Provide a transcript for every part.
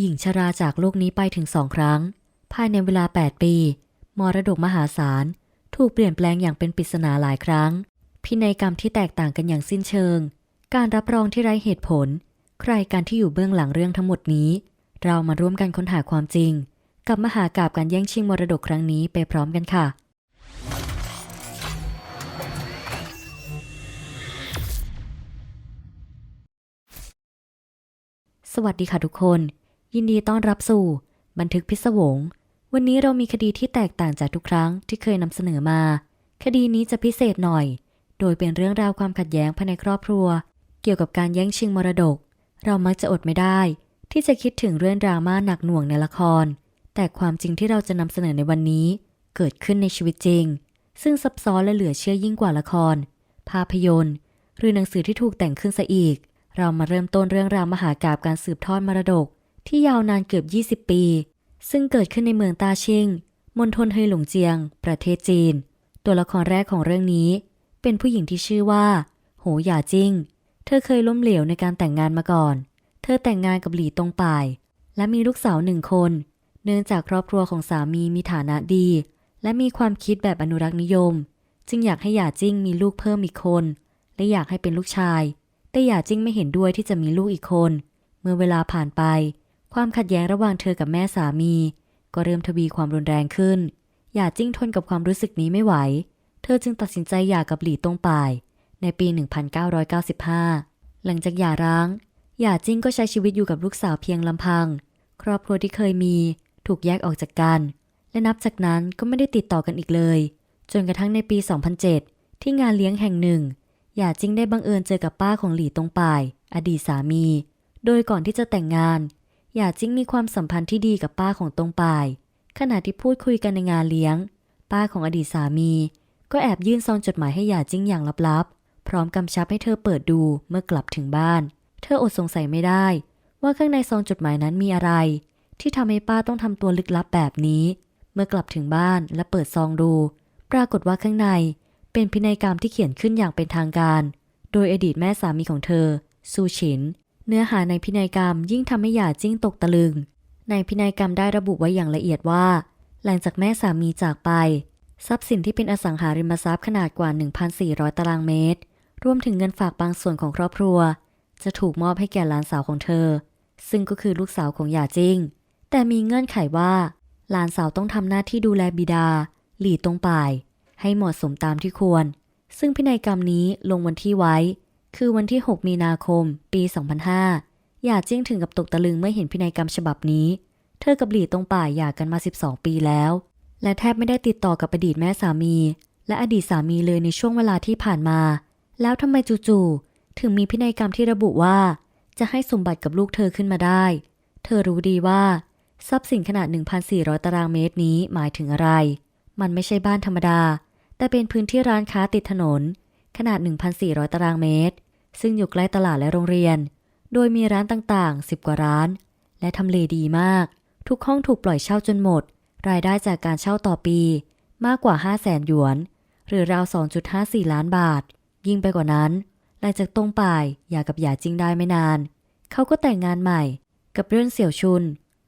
หญิงชราจากโลกนี้ไปถึงสองครั้ง ภายในเวลา 8 ปี มรดกมหาศาล ถูกเปลี่ยนแปลงอย่างเป็นปริศนาหลายครั้ง พินัยกรรมที่แตกต่างกันอย่างสิ้นเชิง การรับรองที่ไร้เหตุผล ใครกันที่อยู่เบื้องหลังเรื่องทั้งหมดนี้ เรามาร่วมกันค้นหาความจริง กับมหากาบการแย่งชิงมรดกครั้งนี้ไปพร้อมกันค่ะสวัสดีค่ะทุกคน ยินดีต้อนรับสู่ บันทึกพิศวง วันนี้เรามีคดีที่แตกต่างจากทุกครั้งที่เคยนำเสนอมา คดีนี้จะพิเศษหน่อย โดยเป็นเรื่องราวความขัดแย้งภายในครอบครัว เกี่ยวกับการแย่งชิงมรดก เรามักจะอดไม่ได้ ที่จะคิดถึงเรื่องดราม่าหนักหน่วงในละคร แต่ความจริงที่เราจะนำเสนอในวันนี้ เกิดขึ้นในชีวิตจริง ซึ่งซับซ้อนและเหลือเชื่อยิ่งกว่าละคร ภาพยนตร์ หรือหนังสือที่ถูกแต่งขึ้นซะอีก เรามาเริ่มต้นเรื่องราวมหากาบการสืบทอดมรดก ที่ยาวนานเกือบ 20 ปี ซึ่งเกิดขึ้นในเมืองตาชิงมณฑลเฮยหลงเจียง ประเทศจีน ตัวละครแรกของเรื่องนี้ เป็นผู้หญิงที่ชื่อว่า โหหย่าจิ้ง เธอเคยล้มเหลวในการแต่งงานมาก่อน เธอแต่งงานกับหลีตงป่าย และมีลูกสาวหนึ่งคน เนื่องจากครอบครัวของสามีมีฐานะดี และมีความคิดแบบอนุรักษ์นิยม จึงอยากให้หย่าจิ้งมีลูกเพิ่มอีกคน และอยากให้เป็นลูกชาย แต่หย่าจิ้งไม่เห็นด้วยที่จะมีลูกอีกคน เมื่อเวลาผ่านไป ความขัดแย้งระหว่างเธอกับแม่สามี ก็เริ่มทวีความรุนแรงขึ้นหย่าจิ้งทนกับความรู้สึกนี้ไม่ไหว เธอจึงตัดสินใจหย่ากับหลี่ตงป่าย ในปี 1995 หลังจากหย่าร้าง หย่าจิ้งก็ใช้ชีวิตอยู่กับลูกสาวเพียงลำพัง ครอบครัวที่เคยมีถูกแยกออกจากกัน และนับจากนั้นก็ไม่ได้ติดต่อกันอีกเลย จนกระทั่งในปี 2007 ที่งานเลี้ยงแห่งหนึ่ง หย่าจิ้งได้บังเอิญเจอกับป้าของหลี่ตงป่าย อดีตสามี โดยก่อนที่จะแต่งงาน หย่าจิ้งมีความสัมพันธ์ที่ดีกับป้าของตรงปาย ขณะที่พูดคุยกันในงานเลี้ยง ป้าของอดีตสามี ก็แอบยื่นซองจดหมายให้หย่าจิ้งอย่างลับๆ พร้อมกำชับให้เธอเปิดดูเมื่อกลับถึงบ้าน เธออดสงสัยไม่ได้ ว่าข้างในซองจดหมายนั้นมีอะไร ที่ทำให้ป้าต้องทำตัวลึกลับแบบนี้ เมื่อกลับถึงบ้านและเปิดซองดู ปรากฏว่าข้างในเป็นพินัยกรรมที่เขียนขึ้นอย่างเป็นทางการ โดยอดีตแม่สามีของเธอซูฉิน เนื้อหาในพินัยกรรมยิ่งทำให้หย่าจิ้งตกตะลึง ในพินัยกรรมได้ระบุไว้อย่างละเอียดว่า หลังจากแม่สามีจากไป ทรัพย์สินที่เป็นอสังหาริมทรัพย์ขนาดกว่า 1,400 ตารางเมตร รวมถึงเงินฝากบางส่วนของครอบครัว จะถูกมอบให้แก่หลานสาวของเธอ ซึ่งก็คือลูกสาวของหย่าจิ้ง แต่มีเงื่อนไขว่า หลานสาวต้องทำหน้าที่ดูแลบิดา หลี่ตงป่าย ให้เหมาะสมตามที่ควร ซึ่งพินัยกรรมนี้ลงวันที่ไว้ คือวันที่ 6 มีนาคม ปี 2005 หย่าจิ้งถึงกับตกตะลึงเมื่อเห็นพินัยกรรมฉบับนี้ เธอกับหลี่ตงป่าหย่ากันมา 12 ปีแล้ว และแทบไม่ได้ติดต่อกับอดีตแม่สามี และอดีตสามีเลยในช่วงเวลาที่ผ่านมา แล้วทำไมจู่ๆถึงมีพินัยกรรมที่ระบุว่า จะให้สมบัติกับลูกเธอขึ้นมาได้ เธอรู้ดีว่า ทรัพย์สินขนาด 1,400 ตารางเมตรนี้หมายถึงอะไร มันไม่ใช่บ้านธรรมดา แต่เป็นพื้นที่ร้านค้าติดถนน ขนาด 1,400 ตารางเมตร ซึ่งอยู่ใกล้ตลาดและโรงเรียน โดยมีร้านต่างๆ 10 กว่าร้าน และทำเลดีมาก ทุกห้องถูกปล่อยเช่าจนหมด รายได้จากการเช่าต่อปี มากกว่า 5 0 0แสนหยวน หรือราว 2.54 ล้านบาท ยิ่งไปกว่านั้น หลังจากตรงป่ายหย่ากับหย่าจริงได้ไม่นาน เขาก็แต่งงานใหม่ กับเรื่อนเสี่ยวชุน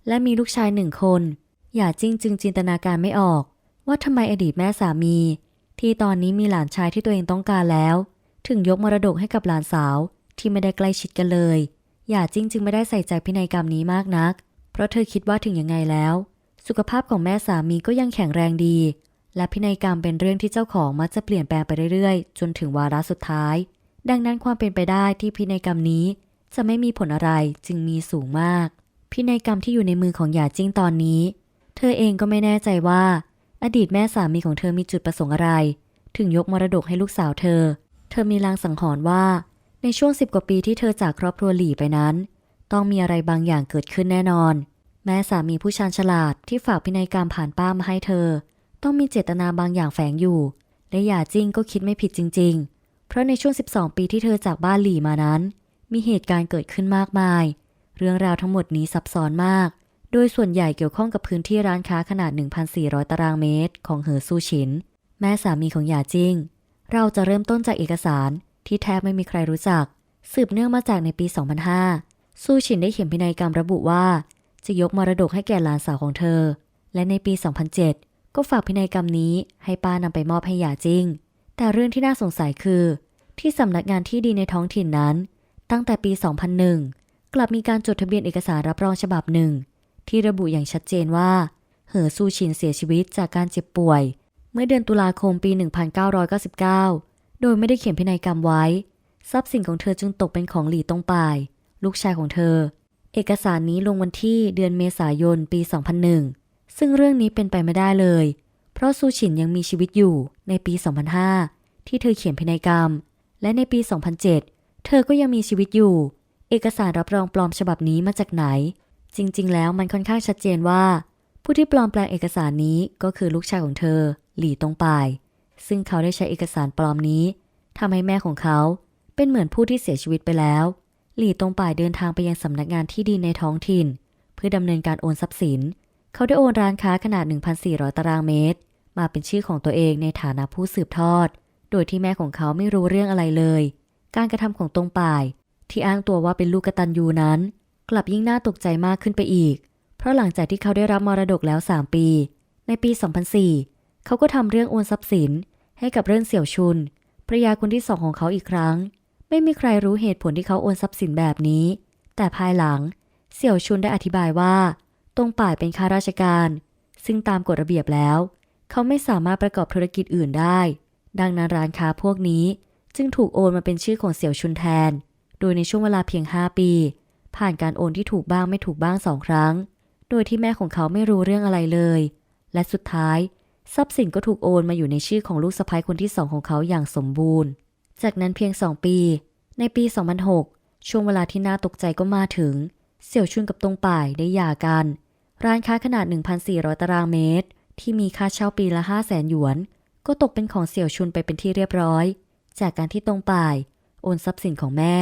และมีลูกชายหนึ่งคนหย่าจริงจึงจินตนาการไม่ออก ว่าทำไมอดีตแม่สามี ที่ตอนนี้มีหลานชายที่ตัวเองต้องการแล้ว ถึงยกมรดกให้กับหลานสาวที่ไม่ได้ใกล้ชิดกันเลยหย่าจิ้งจึงไม่ได้ใส่ใจพินัยกรรมนี้มากนัก เพราะเธอคิดว่าถึงยังไงแล้ว สุขภาพของแม่สามีก็ยังแข็งแรงดี และพินัยกรรมเป็นเรื่องที่เจ้าของมักจะเปลี่ยนแปลงไปเรื่อยๆ จนถึงวาระสุดท้าย ดังนั้นความเป็นไปได้ที่พินัยกรรมนี้ จะไม่มีผลอะไรจึงมีสูงมาก พินัยกรรมที่อยู่ในมือของหยาจิ้งตอนนี้ เธอเองก็ไม่แน่ใจว่า อดีตแม่สามีของเธอมีจุดประสงค์อะไร ถึงยกมรดกให้ลูกสาวเธอ เธอมีลางสังหรณ์ว่า ในช่วงสิบกว่าปีที่เธอจากครอบครัวหลี่ไปนั้น ต้องมีอะไรบางอย่างเกิดขึ้นแน่นอน แม่สามีผู้ชาญฉลาดที่ฝากพินัยกรรมผ่านป้ามาให้เธอ ต้องมีเจตนาบางอย่างแฝงอยู่ และหย่าจิ้งก็คิดไม่ผิดจริง ๆ เพราะในช่วง 12 ปีที่เธอจากบ้านหลี่มานั้น มีเหตุการณ์เกิดขึ้นมากมาย เรื่องราวทั้งหมดนี้ซับซ้อนมาก โดยส่วนใหญ่เกี่ยวข้องกับพื้นที่ร้านค้าขนาด 1,400 ตารางเมตร ของเหอซูชิน แม่สามีของหยาจิ้ง เราจะเริ่มต้นจากเอกสารที่แทบไม่มีใครรู้จัก สืบเนื่องมาจากในปี 2005 ซูชินได้เขียนพินัยกรรมระบุว่า จะยกมรดกให้แก่หลานสาวของเธอ และในปี 2007 ก็ฝากพินัยกรรมนี้ให้ป้านำไปมอบให้หยาจิงแต่เรื่องที่น่าสงสัยคือ ที่สำนักงานที่ดินในท้องถิ่นนั้น ตั้งแต่ปี 2001 กลับมีการจดทะเบียนเอกสารรับรองฉบับหนึ่ง ที่ระบุอย่างชัดเจนว่า เหอซูชินเสียชีวิตจากการเจ็บป่วย เมื่อเดือนตุลาคมปี 1999 โดยไม่ได้เขียนพินัยกรรมไว้ ทรัพย์สินของเธอจึงตกเป็นของหลี่ตงป่าย ลูกชายของเธอ เอกสารนี้ลงวันที่เดือนเมษายนปี 2001 ซึ่งเรื่องนี้เป็นไปไม่ได้เลย เพราะซูชินยังมีชีวิตอยู่ในปี 2005 ที่เธอเขียนพินัยกรรม และในปี 2007 เธอก็ยังมีชีวิตอยู่ เอกสารรับรองปลอมฉบับนี้มาจากไหน จริงๆ แล้วมันค่อนข้างชัดเจนว่า ผู้ที่ปลอมแปลงเอกสารนี้ก็คือลูกชายของเธอ หลี่ตงป่าย ซึ่งเขาได้ใช้เอกสารปลอมนี้ทำให้แม่ของเขาเป็นเหมือนผู้ที่เสียชีวิตไปแล้ว หลี่ตงป่ายเดินทางไปยังสำนักงานที่ดินในท้องถิ่น เพื่อดำเนินการโอนทรัพย์สิน เขาได้โอนร้านค้าขนาด 1,400 ตารางเมตร มาเป็นชื่อของตัวเองในฐานะผู้สืบทอด โดยที่แม่ของเขาไม่รู้เรื่องอะไรเลย การกระทำของตงป่าย ที่อ้างตัวว่าเป็นลูกกตัญญูนั้น กลับยิ่งน่าตกใจมากขึ้นไปอีก เพราะหลังจากที่เขาได้รับมรดกแล้ว 3 ปี ในปี 2004 เขาก็ทำเรื่องโอนทรัพย์สิน ให้กับเรื่องเสี่ยวชุนภรรยาคนที่สองของเขาอีกครั้ง ไม่มีใครรู้เหตุผลที่เขาโอนทรัพย์สินแบบนี้ แต่ภายหลัง เสี่ยวชุนได้อธิบายว่า ตรงป่ายเป็นข้าราชการ ซึ่งตามกฎระเบียบแล้ว เขาไม่สามารถประกอบธุรกิจอื่นได้ ดังนั้นร้านค้าพวกนี้จึงถูกโอนมาเป็นชื่อของเสี่ยวชุนแทน โดยในช่วงเวลาเพียง 5 ปี ผ่านการโอนที่ถูกบ้างไม่ถูกบ้างสองครั้ง โดยที่แม่ของเขาไม่รู้เรื่องอะไรเลย และสุดท้าย ทรัพย์สินก็ถูกโอนมาอยู่ในชื่อของลูกสะใภ้คนที่สองของเขาอย่างสมบูรณ์ จากนั้นเพียง2ปี ในปี 2006 ช่วงเวลาที่น่าตกใจก็มาถึง เสี่ยวชุนกับตงป่ายได้หย่ากัน ร้านค้าขนาด 1,400 ตารางเมตร ที่มีค่าเช่าปีละ5 0 0แสนหยวน ก็ตกเป็นของเสี่ยวชุนไปเป็นที่เรียบร้อย จากการที่ตงป่าย โอนทรัพย์สินของแม่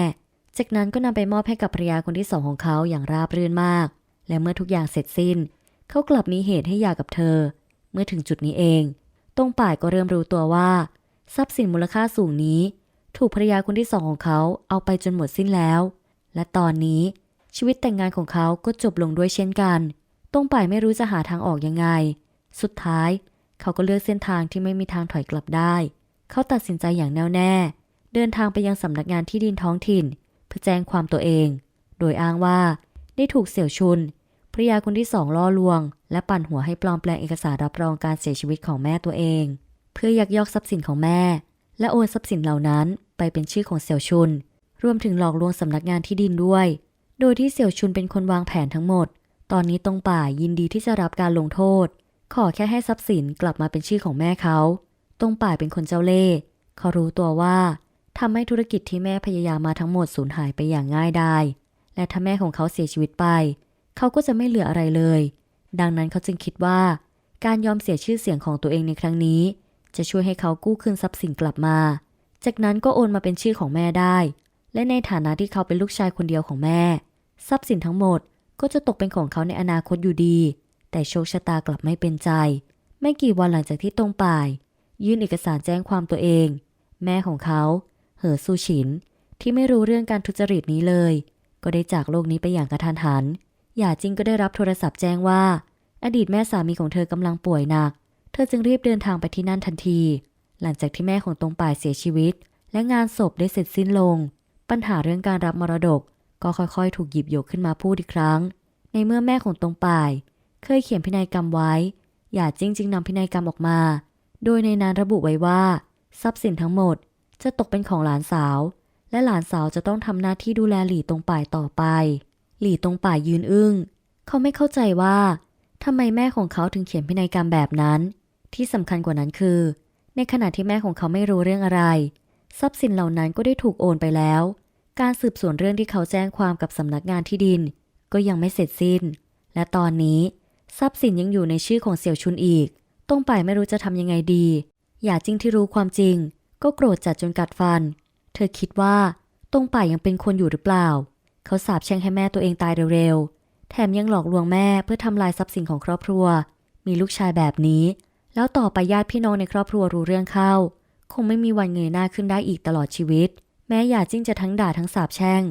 จากนั้นก็นำไปมอบให้กับภรรยาคนที่สองของเขาอย่างราบรื่นมาก และเมื่อทุกอย่างเสร็จสิ้น เขากลับมีเหตุให้หย่ากับเธอ เมื่อถึงจุดนี้เองตงป่ายก็เริ่มรู้ตัวว่า ทรัพย์สินมูลค่าสูงนี้ ถูกภรรยาคนที่สองของเขาเอาไปจนหมดสิ้นแล้ว และตอนนี้ชีวิตแต่งงานของเขาก็จบลงด้วยเช่นกันตงป่ายไม่รู้จะหาทางออกยังไง สุดท้าย เขาก็เลือกเส้นทางที่ไม่มีทางถอยกลับได้ เขาตัดสินใจอย่างแน่วแน่ เดินทางไปยังสำนักงานที่ดินท้องถิ่น เพื่อแจ้งความตัวเอง โดยอ้างว่าได้ถูกเสี่ยวชุนภรรยาคนที่สองล่อลวง และปั่นหัวให้ปลอมแปลงเอกสารรับรองการเสียชีวิตของแม่ตัวเอง เพื่อยักยอกทรัพย์สินของแม่ และโอนทรัพย์สินเหล่านั้นไปเป็นชื่อของเสี่ยวชุน รวมถึงหลอกลวงสำนักงานที่ดินด้วย โดยที่เสี่ยวชุนเป็นคนวางแผนทั้งหมด ตอนนี้ตรงป่ายินดีที่จะรับการลงโทษ ขอแค่ให้ทรัพย์สินกลับมาเป็นชื่อของแม่เขา ตรงป่ายเป็นคนเจ้าเล่ห์เขารู้ตัวว่า ทำให้ธุรกิจที่แม่พยายามมาทั้งหมดสูญหายไปอย่างง่ายดาย และถ้าแม่ของเขาเสียชีวิตไป เขาก็จะไม่เหลืออะไรเลย ดังนั้นเขาจึงคิดว่า การยอมเสียชื่อเสียงของตัวเองในครั้งนี้ จะช่วยให้เขากู้คืนทรัพย์สินกลับมา จากนั้นก็โอนมาเป็นชื่อของแม่ได้ และในฐานะที่เขาเป็นลูกชายคนเดียวของแม่ ทรัพย์สินทั้งหมดก็จะตกเป็นของเขาในอนาคตอยู่ดี แต่โชคชะตากลับไม่เป็นใจ ไม่กี่วันหลังจากที่ตรงป่าย ยื่นเอกสารแจ้งความตัวเอง แม่ของเขา เหอซูชิน ที่ไม่รู้เรื่องการทุจริตนี้เลย ก็ได้จากโลกนี้ไปอย่างกระทันหัน หย่าจิงก็ได้รับโทรศัพท์แจ้งว่า อดีตแม่สามีของเธอกำลังป่วยหนัก เธอจึงรีบเดินทางไปที่นั่นทันที หลังจากที่แม่ของตรงป่ายเสียชีวิต และงานศพได้เสร็จสิ้นลง ปัญหาเรื่องการรับมรดก ก็ค่อยๆ ถูกหยิบยกขึ้นมาพูดอีกครั้ง ในเมื่อแม่ของตรงป่าย เคยเขียนพินัยกรรมไว้ หย่าจิงจึงนำพินัยกรรมออกมา โดยในนั้นระบุไว้ว่า ทรัพย์สินทั้งหมด จะตกเป็นของหลานสาว และหลานสาวจะต้องทำหน้าที่ดูแลหลี่ตรงป่ายต่อไป หลี่ตรงป่ายยืนอึ้ง เขาไม่เข้าใจว่าทำไมแม่ของเขาถึงเขียนพินัยกรรมแบบนั้น ที่สำคัญกว่านั้นคือ ในขณะที่แม่ของเขาไม่รู้เรื่องอะไร ทรัพย์สินเหล่านั้นก็ได้ถูกโอนไปแล้ว การสืบสวนเรื่องที่เขาแจ้งความกับสำนักงานที่ดิน ก็ยังไม่เสร็จสิ้น และตอนนี้ ทรัพย์สินยังอยู่ในชื่อของเสี่ยวชุนอีก ตรงป่ายไม่รู้จะทำยังไงดี อย่าจริงที่รู้ความจริง ก็โกรธจัดจนกัดฟัน เธอคิดว่าตรงป่ายังเป็นคนอยู่หรือเปล่า เขาสาบแช่งให้แม่ตัวเองตายเร็วๆ แถมยังหลอกลวงแม่เพื่อทำลายทรัพย์สินของครอบครัว มีลูกชายแบบนี้ แล้วต่อไปญาติพี่น้องในครอบครัวรู้เรื่องเข้า คงไม่มีวันเงยหน้าขึ้นได้อีกตลอดชีวิต แม้หย่าจิ้งจะทั้งด่าทั้งสาบแช่ง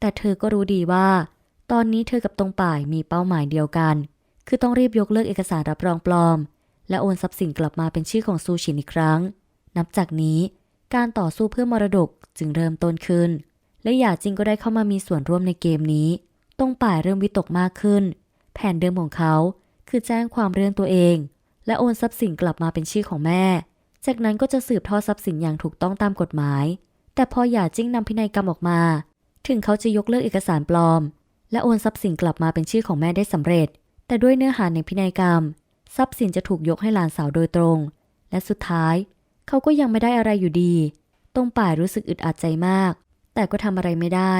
แต่เธอก็รู้ดีว่า ตอนนี้เธอกับตรงป่ายมีเป้าหมายเดียวกัน คือต้องรีบยกเลิกเอกสารรับรองปลอม และโอนทรัพย์สินกลับมาเป็นชื่อของซูชินอีกครั้ง นับจากนี้การต่อสู้เพื่อมรดกจึงเริ่มต้นขึ้น และหยาจิงก็ได้เข้ามามีส่วนร่วมในเกมนี้ ตรงป่ายเริ่มวิตกมากขึ้น แผนเดิมของเขาคือแจ้งความเรื่องตัวเอง และโอนทรัพย์สินกลับมาเป็นชื่อของแม่ จากนั้นก็จะสืบทอดทรัพย์สินอย่างถูกต้องตามกฎหมาย แต่พอหยาจิ้งนำพินัยกรรมออกมา ถึงเขาจะยกเลิกเอกสารปลอม และโอนทรัพย์สินกลับมาเป็นชื่อของแม่ได้สำเร็จ แต่ด้วยเนื้อหาในพินัยกรรม ทรัพย์สินจะถูกยกให้หลานสาวโดยตรง และสุดท้าย เขาก็ยังไม่ได้อะไรอยู่ดี ตรงป่ายรู้สึกอึดอัดใจมาก แต่ก็ทำอะไรไม่ได้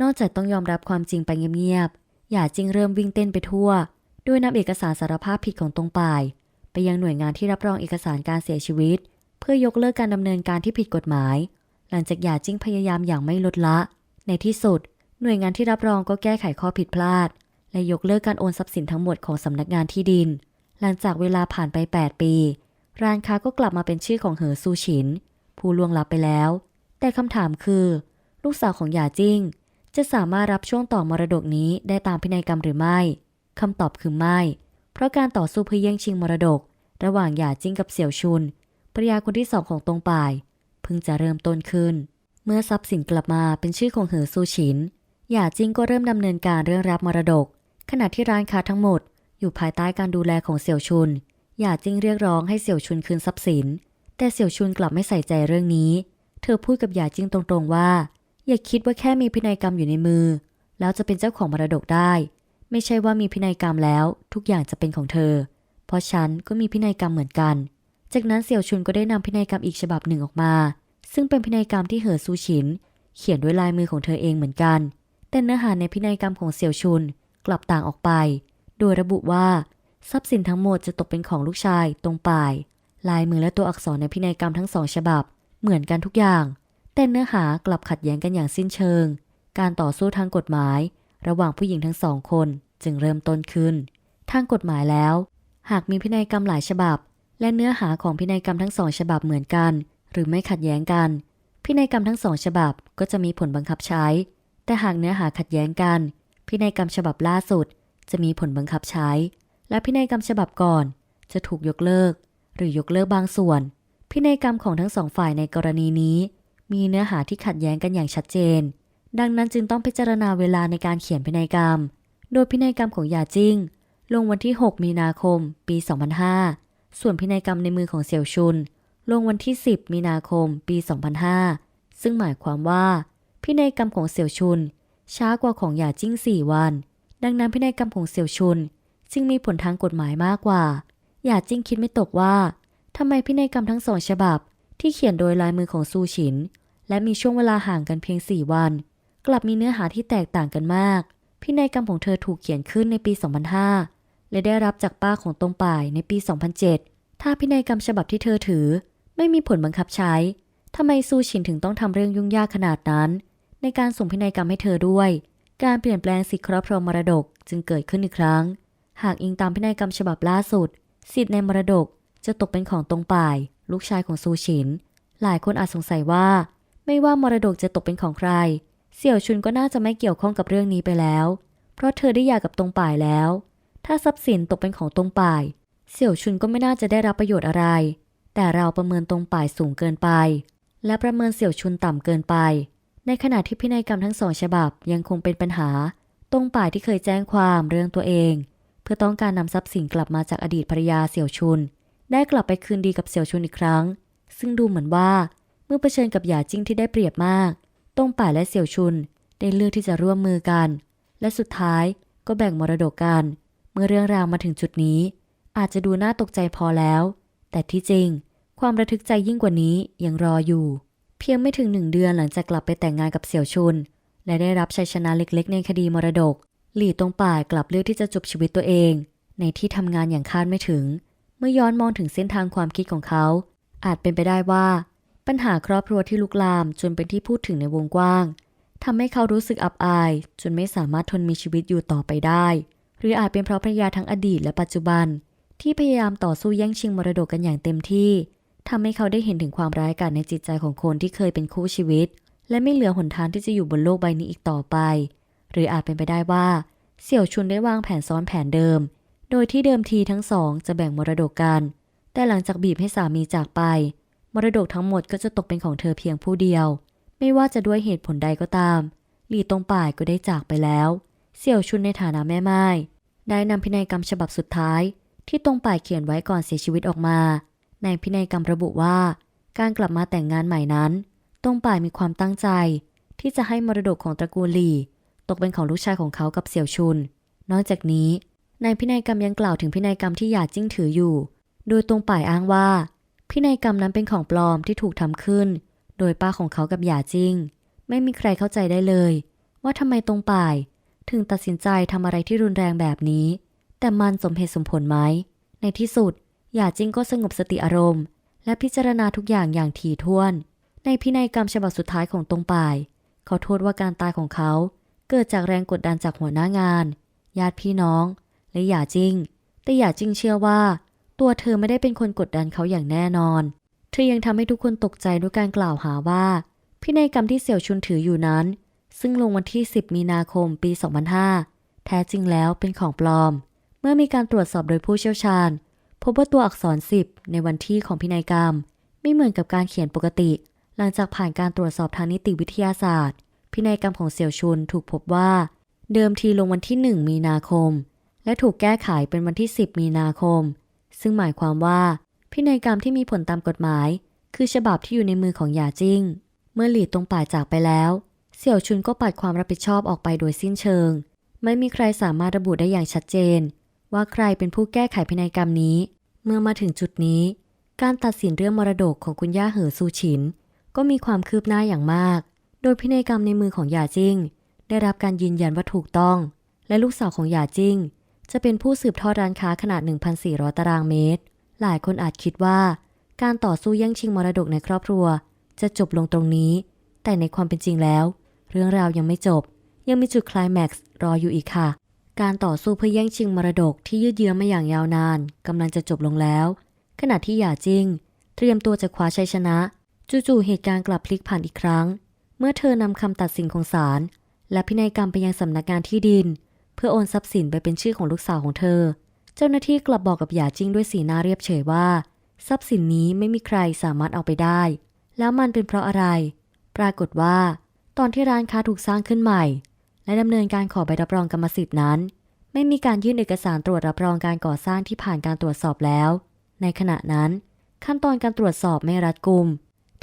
นอกจากต้องยอมรับความจริงไปเงียบๆหย่าจิงเริ่มวิ่งเต้นไปทั่วโดยนำเอกสารสารภาพผิดของตรงป่าย ไปยังหน่วยงานที่รับรองเอกสารการเสียชีวิต เพื่อยกเลิกการดำเนินการที่ผิดกฎหมาย หลังจากหย่าจิ้งพยายามอย่างไม่ลดละ ในที่สุด หน่วยงานที่รับรองก็แก้ไขข้อผิดพลาด และยกเลิกการโอนทรัพย์สินทั้งหมดของสำนักงานที่ดิน หลังจากเวลาผ่านไป 8 ปี ร้านค้าก็กลับมาเป็นชื่อของเหอซูฉิน ผู้ล่วงลับไปแล้ว แต่คำถามคือ ลูกสาวของหยาจิ้ง จะสามารถรับช่วงต่อมรดกนี้ได้ตามพินัยกรรมหรือไม่คำตอบคือไม่ เพราะการต่อสู้เพื่อแย่งชิงมรดก ระหว่างหยาจิ้งกับเสี่ยวชุนภรรยาคนที่สองของตงป่ายเพิ่งจะเริ่มต้นขึ้น เมื่อทรัพย์สินกลับมาเป็นชื่อของเหอซูฉินหย่าจิ้งก็เริ่มดำเนินการเรื่องรับมรดก ขณะที่ร้านค้าทั้งหมด อยู่ภายใต้การดูแลของเสี่ยวชุน หย่าจิ้งเรียกร้องให้เสี่ยวชุนคืนทรัพย์สิน แต่เสี่ยวชุนกลับไม่ใส่ใจเรื่องนี้ เธอพูดกับหย่าจิ้งตรงๆว่า อย่าคิดว่าแค่มีพินัยกรรมอยู่ในมือ แล้วจะเป็นเจ้าของมรดกได้ ไม่ใช่ว่ามีพินัยกรรมแล้ว ทุกอย่างจะเป็นของเธอ เพราะฉันก็มีพินัยกรรมเหมือนกัน จากนั้นเสี่ยวชุนก็ได้นำพินัยกรรมอีกฉบับหนึ่งออกมา ซึ่งเป็นพินัยกรรมที่เหอซูชิน เขียนด้วยลายมือของเธอเองเหมือนกัน แต่เนื้อหาในพินัยกรรมของเสี่ยวชุนกลับต่างออกไป โดยระบุว่า ทรัพย์สินทั้งหมดจะตกเป็นของลูกชาย ตรงป่าย ลายมือและตัวอักษรในพินัยกรรมทั้งสองฉบับ เหมือนกันทุกอย่าง แต่เนื้อหากลับขัดแย้งกันอย่างสิ้นเชิง การต่อสู้ทางกฎหมาย ระหว่างผู้หญิงทั้งสองคนจึงเริ่มต้นขึ้น ทางกฎหมายแล้ว หากมีพินัยกรรมหลายฉบับ และเนื้อหาของพินัยกรรมทั้งสองฉบับเหมือนกัน หรือไม่ขัดแย้งกัน พินัยกรรมทั้งสองฉบับก็จะมีผลบังคับใช้ แต่หากเนื้อหาขัดแย้งกัน พินัยกรรมฉบับล่าสุด จะมีผลบังคับใช้ และพินัยกรรมฉบับก่อน จะถูกยกเลิก หรือยกเลิกบางส่วน พินัยกรรมของทั้งสองฝ่ายในกรณีนี้ มีเนื้อหาที่ขัดแย้งกันอย่างชัดเจน ดังนั้นจึงต้องพิจารณาเวลาในการเขียนพินัยกรรม โดยพินัยกรรมของหยาจิ้ง ลงวันที่ 6 มีนาคม ปี 2005 ส่วนพินัยกรรมในมือของเสี่ยวชุน ลงวันที่ 10 มีนาคม ปี 2005 ซึ่งหมายความว่า พินัยกรรมของเสี่ยวชุน ช้ากว่าของหยาจิ้ง 4 วัน ดังนั้นพินัยกรรมของเสี่ยวชุน จึงมีผลทางกฎหมายมากกว่าหยาจิ้งคิดไม่ตกว่าทำไมพินัยกรรมทั้งสองฉบับ ที่เขียนโดยลายมือของซูฉิน และมีช่วงเวลาห่างกันเพียง 4 วัน กลับมีเนื้อหาที่แตกต่างกันมาก พินัยกรรมของเธอถูกเขียนขึ้นในปี 2005 และได้รับจากป้าของตรงป่ายในปี 2007 ถ้าพินัยกรรมฉบับที่เธอถือ ไม่มีผลบังคับใช้ทำไมซูชินถึงต้องทำเรื่องยุ่งยากขนาดนั้น ในการส่งพินัยกรรมให้เธอด้วย การเปลี่ยนแปลงสิทธิครอบครองมรดกจึงเกิดขึ้นอีกครั้ง หากอิงตามพินัยกรรมฉบับล่าสุด สิทธิในมรดกจะตกเป็นของตรงป่าย ลูกชายของซูชิน หลายคนอาจสงสัยว่า ไม่ว่ามรดกจะตกเป็นของใคร เสี่ยวชุนก็น่าจะไม่เกี่ยวข้องกับเรื่องนี้ไปแล้ว เพราะเธอได้หย่ากับตรงป่ายแล้ว ถ้าทรัพย์สินตกเป็นของตรงป่าย เสี่ยวชุนก็ไม่น่าจะได้รับประโยชน์อะไร แต่เราประเมินตรงป่ายสูงเกินไป และประเมินเสี่ยวชุนต่ำเกินไป ในขณะที่พินัยกรรมทั้งสองฉบับยังคงเป็นปัญหา ตรงป่ายที่เคยแจ้งความเรื่องตัวเอง พื่อต้องการนำทรัพย์สินกลับมาจากอดีตภรรยาเสี่ยวชุน ได้กลับไปคืนดีกับเสี่ยวชุนอีกครั้ง ซึ่งดูเหมือนว่าเมื่อเผชิญกับหยาจิ้งที่ได้เปรียบมากตงป่าและเสี่ยวชุนได้เลือกที่จะร่วมมือกัน และสุดท้ายก็แบ่งมรดกกัน เมื่อเรื่องราวมาถึงจุดนี้ อาจจะดูน่าตกใจพอแล้ว แต่ที่จริง ความระทึกใจยิ่งกว่านี้ยังรออยู่ เพียงไม่ถึงหนึ่งเดือนหลังจากกลับไปแต่งงานกับเสี่ยวชุน และได้รับชัยชนะเล็กๆ ในคดีมรดก หลี่ตรงป่ายกลับเลือกที่จะจบชีวิตตัวเอง ในที่ทำงานอย่างคาดไม่ถึง เมื่อย้อนมองถึงเส้นทางความคิดของเขา อาจเป็นไปได้ว่า ปัญหาครอบครัวที่ลุกลามจนเป็นที่พูดถึงในวงกว้างทำให้เขารู้สึกอับอาย จนไม่สามารถทนมีชีวิตอยู่ต่อไปได้ หรืออาจเป็นเพราะภรรยาทั้งอดีตและปัจจุบัน ที่พยายามต่อสู้แย่งชิงมรดกกันอย่างเต็มที่ทำให้เขาได้เห็นถึงความร้ายกาจในจิตใจของคนที่เคยเป็นคู่ชีวิต และไม่เหลือหนทางที่จะอยู่บนโลกใบนี้อีกต่อไป หรืออาจเป็นไปได้ว่า เสี่ยวชุนได้วางแผนซ้อนแผนเดิม โดยที่เดิมทีทั้งสองจะแบ่งมรดกกัน แต่หลังจากบีบให้สามีจากไป มรดกทั้งหมดก็จะตกเป็นของเธอเพียงผู้เดียว ไม่ว่าจะด้วยเหตุผลใดก็ตามหลี่ตงป่ายก็ได้จากไปแล้ว เสี่ยวชุนในฐานะแม่ไม้ได้นำพินัยกรรมฉบับสุดท้าย ที่ตรงป่ายเขียนไว้ก่อนเสียชีวิตออกมา ในพินัยกรรมระบุว่า การกลับมาแต่งงานใหม่นั้น ตรงป่ายมีความตั้งใจ ที่จะให้มรดกของตระกูลหลี่ ตกเป็นของลูกชายของเขากับเสี่ยวชุน นอกจากนี้ ในพินัยกรรมยังกล่าวถึงพินัยกรรมที่หยาจิ้งถืออยู่ โดยตรงป่ายอ้างว่า พินัยกรรมนั้นเป็นของปลอมที่ถูกทำขึ้น โดยป้าของเขากับหยาจิ้ง ไม่มีใครเข้าใจได้เลย ว่าทำไมตรงป่าย ถึงตัดสินใจทำอะไรที่รุนแรงแบบนี้ แต่มันสมเหตุสมผลไหม ในที่สุดหยาจิ้งก็สงบสติอารมณ์ และพิจารณาทุกอย่างอย่างถี่ถ้วน ในพินัยกรรมฉบับสุดท้ายของตรงป่าย เขาโทษว่าการตายของเขา เกิดจากแรงกดดันจากหัวหน้างาน ญาติพี่น้อง และหยาจิง แต่หยาจิงเชื่อว่า ตัวเธอไม่ได้เป็นคนกดดันเขาอย่างแน่นอน เธอยังทำให้ทุกคนตกใจด้วยการกล่าวหาว่า พินัยกรรมที่เสี่ยวชุนถืออยู่นั้น ซึ่งลงวันที่ 10 มีนาคมปี 2005 แท้จริงแล้วเป็นของปลอม เมื่อมีการตรวจสอบโดยผู้เชี่ยวชาญ พบว่าตัวอักษร 10 ในวันที่ของพินัยกรรม ไม่เหมือนกับการเขียนปกติ หลังจากผ่านการตรวจสอบทางนิติวิทยาศาสตร์ พินัยกรรมของเสี่ยวชุนถูกพบว่า เดิมทีลงวันที่ 1 มีนาคม และถูกแก้ไขเป็นวันที่ 10 มีนาคม ซึ่งหมายความว่า พินัยกรรมที่มีผลตามกฎหมาย คือฉบับที่อยู่ในมือของหยาจิ้ง เมื่อหลี่ตรงป่ายจากไปแล้ว เสี่ยวชุนก็ปัดความรับผิดชอบออกไปโดยสิ้นเชิง ไม่มีใครสามารถระบุได้อย่างชัดเจน ว่าใครเป็นผู้แก้ไขพินัยกรรมนี้ เมื่อมาถึงจุดนี้ การตัดสินเรื่องมรดกของคุณย่าเหอซูฉินก็มีความคืบหน้าอย่างมาก โดยพินัยกรรมในมือของหยาจิ้ง ได้รับการยืนยันว่าถูกต้อง และลูกสาวของหยาจิ้ง จะเป็นผู้สืบทอดร้านค้าขนาด 1,400 ตารางเมตร หลายคนอาจคิดว่า การต่อสู้แย่งชิงมรดกในครอบครัว จะจบลงตรงนี้ แต่ในความเป็นจริงแล้ว เรื่องราวยังไม่จบ ยังมีจุดคลแม็กซ์รออยู่อีกค่ะ การต่อสู้เพื่อแย่งชิงมรดกที่ยืดเยื้อมาอย่างยาวนานกำลังจะจบลงแล้ว ขณะที่หยาจิ้ง เตรียมตัวจะคว้าชัยชนะ จู่ๆเหตุการณ์กลับพลิกผันอีกครั้ง เมื่อเธอนำคำตัดสินของศาลและพินัยกรรมไปยังสำนักงานที่ดิน เพื่อโอนทรัพย์สินไปเป็นชื่อของลูกสาวของเธอ เจ้าหน้าที่กลับบอกกับหยาจิ้งด้วยสีหน้าเรียบเฉยว่า ทรัพย์สินนี้ไม่มีใครสามารถเอาไปได้ แล้วมันเป็นเพราะอะไร ปรากฏว่า ตอนที่ร้านค้าถูกสร้างขึ้นใหม่ และดำเนินการขอใบรับรองกรรมสิทธิ์นั้น ไม่มีการยื่นเอกสารตรวจรับรองการก่อสร้างที่ผ่านการตรวจสอบแล้ว ในขณะนั้น ขั้นตอนการตรวจสอบไม่รัดกุม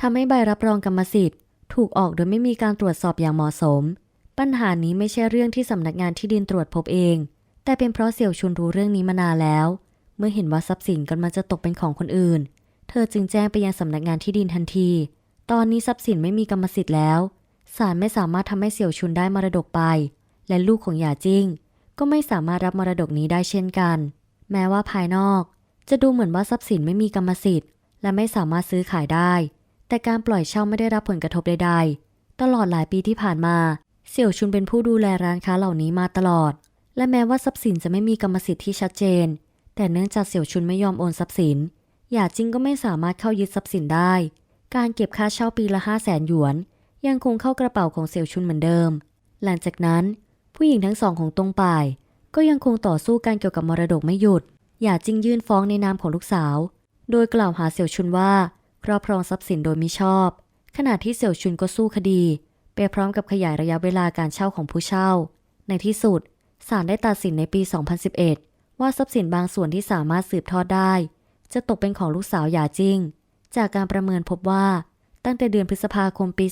ทำให้ใบรับรองกรรมสิทธิ์ ถูกออกโดยไม่มีการตรวจสอบอย่างเหมาะสม ปัญหานี้ไม่ใช่เรื่องที่สำนักงานที่ดินตรวจพบเอง แต่เป็นเพราะเสี่ยวชุนรู้เรื่องนี้มานานแล้ว เมื่อเห็นว่าทรัพย์สินกำลังจะตกเป็นของคนอื่น เธอจึงแจ้งไปยังสำนักงานที่ดินทันที ตอนนี้ทรัพย์สินไม่มีกรรมสิทธิ์แล้วศาลไม่สามารถทำให้เสี่ยวชุนได้มรดกไป และลูกของหยาจิ้ง ก็ไม่สามารถรับมรดกนี้ได้เช่นกัน แม้ว่าภายนอก จะดูเหมือนว่าทรัพย์สินไม่มีกรรมสิทธิ์ และไม่สามารถซื้อขายได้ แต่การปล่อยเช่าไม่ได้รับผลกระทบใดๆ ตลอดหลายปีที่ผ่านมา เสี่ยวชุนเป็นผู้ดูแลร้านค้าเหล่านี้มาตลอด และแม้ว่าทรัพย์สินจะไม่มีกรรมสิทธิ์ที่ชัดเจน แต่เนื่องจากเสี่ยวชุนไม่ยอมโอนทรัพย์สิน หยาจิ้งก็ไม่สามารถเข้ายึดทรัพย์สินได้ การเก็บค่าเช่าปีละ5 0 0แสนหยวน ยังคงเข้ากระเป๋าของเสี่ยวชุนเหมือนเดิม หลังจากนั้น ผู้หญิงทั้งสองของตงป่าย ก็ยังคงต่อสู้กันเกี่ยวกับมรดกไม่หยุด หยาจิ้งยื่นฟ้องในนามของลูกสาว โดยกล่าวหาเสี่ยวชุนว่า ครอบครองทรัพย์สินโดยมิชอบ ขณะที่เสี่ยวชุนก็สู้คดี ไปพร้อมกับขยายระยะเวลาการเช่าของผู้เช่า ในที่สุดศาลได้ตัดสินในปี 2011 ว่าทรัพย์สินบางส่วนที่สามารถสืบทอดได้ จะตกเป็นของลูกสาวหยาจิง จากการประเมินพบว่า ตั้งแต่เดือนพฤษภาคมปี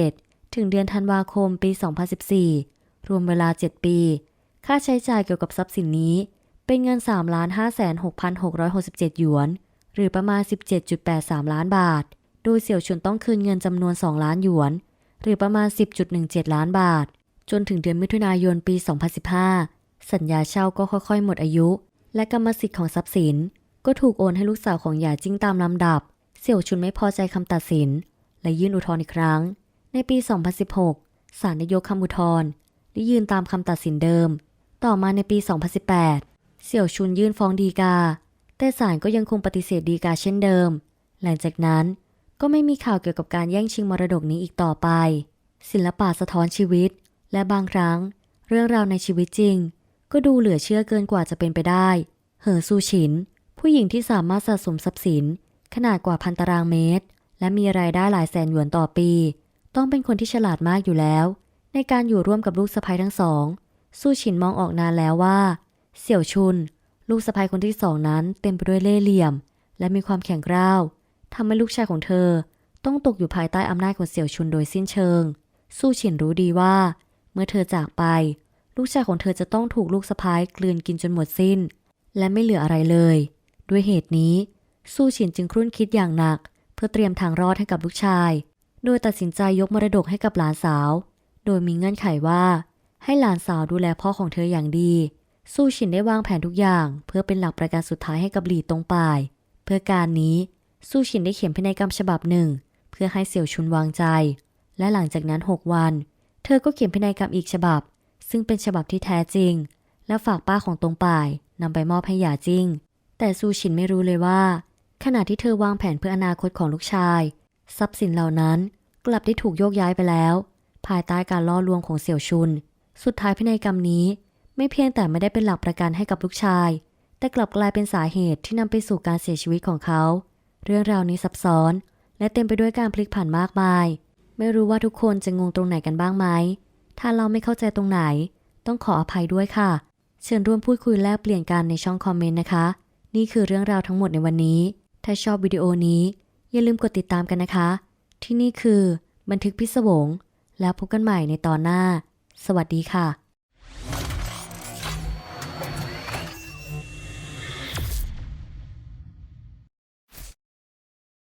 2007 ถึงเดือนธันวาคมปี 2014 รวมเวลา 7 ปี ค่าใช้จ่ายเกี่ยวกับทรัพย์สินนี้เป็นเงิน 3,56,667 หยวน หรือประมาณ 17.83 ล้านบาท โดยเสี่ยวชุนต้องคืนเงินจำนวน 2 ล้านหยวน หรือประมาณ 10.17 ล้านบาท จนถึงเดือนมิถุนายนปี 2015 สัญญาเช่าก็ค่อยๆ หมดอายุ และกรรมสิทธิ์ของทรัพย์สิน ก็ถูกโอนให้ลูกสาวของหยาจิ้งตามลำดับ เสี่ยวชุนไม่พอใจคำตัดสิน และยื่นอุทธรณ์อีกครั้ง ในปี 2016 ศาลได้ยกคำอุทธรณ์และยืนตามคำตัดสินเดิม ต่อมาในปี 2018 เสี่ยวชุนยื่นฟ้องดีกา แต่ศาลก็ยังคงปฏิเสธดีกาเช่นเดิม หลังจากนั้นก็ไม่มีข่าวเกี่ยวกับการแย่งชิงมรดกนี้อีกต่อไป ศิลปะสะท้อนชีวิต และบางครั้ง เรื่องราวในชีวิตจริง ก็ดูเหลือเชื่อเกินกว่าจะเป็นไปได้ เหอซูชิน ผู้หญิงที่สามารถสะสมทรัพย์สิน ขนาดกว่าพันตารางเมตร และมีรายได้หลายแสนหยวนต่อปี ต้องเป็นคนที่ฉลาดมากอยู่แล้ว ในการอยู่ร่วมกับลูกสะใภ้ทั้งสองสูฉินมองออกนานแล้วว่า เสี่ยวชุน ลูกสะใภ้คนที่สองนั้นเต็มไปด้วยเล่ห์เหลี่ยม และมีความแข็งกร้าวทำให้ลูกชายของเธอ ต้องตกอยู่ภายใต้อำนาจของเสี่ยวชุนโดยสิ้นเชิง สู้ฉินรู้ดีว่า เมื่อเธอจากไป ลูกชายของเธอจะต้องถูกลูกสะพ้ายกลืนกินจนหมดสิ้น และไม่เหลืออะไรเลย ด้วยเหตุนี้ สู้ฉินจึงครุ่นคิดอย่างหนัก เพื่อเตรียมทางรอดให้กับลูกชาย โดยตัดสินใจยกมรดกให้กับหลานสาว โดยมีเงื่อนไขว่า ให้หลานสาวดูแลพ่อของเธออย่างดี สู้ฉินได้วางแผนทุกอย่าง เพื่อเป็นหลักประกันสุดท้ายให้กับหลีตรงป่าย เพื่อการนี้สู้ฉินได้เขียนพินัยกรรมฉบับหนึ่ง เพื่อให้เสี่ยวชุนวางใจ และหลังจากนั้น 6 วัน เธอก็เขียนพินัยกรรมอีกฉบับ ซึ่งเป็นฉบับที่แท้จริง และฝากป้าของตรงป่ายนำไปมอบให้หยาจิง แต่ซูชินไม่รู้เลยว่า ขณะที่เธอวางแผนเพื่ออนาคตของลูกชาย ทรัพย์สินเหล่านั้นกลับได้ถูกโยกย้ายไปแล้ว ภายใต้การล่อลวงของเสี่ยวชุน สุดท้ายพินัยกรรมนี้ ไม่เพียงแต่ไม่ได้เป็นหลักประกันให้กับลูกชาย แต่กลับกลายเป็นสาเหตุที่นำไปสู่การเสียชีวิตของเขา เรื่องราวนี้ซับซ้อน และเต็มไปด้วยการพลิกผันมากมาย ไม่รู้ว่าทุกคนจะงงตรงไหนกันบ้างไหม ถ้าเราไม่เข้าใจตรงไหน ต้องขออภัยด้วยค่ะ เชิญร่วมพูดคุยแลกเปลี่ยนกันในช่องคอมเมนต์นะคะ นี่คือเรื่องราวทั้งหมดในวันนี้ ถ้าชอบวิดีโอนี้ อย่าลืมกดติดตามกันนะคะ ที่นี่คือ บันทึกพิศวงแล้วพบกันใหม่ในตอนหน้า สวัสดีค่ะ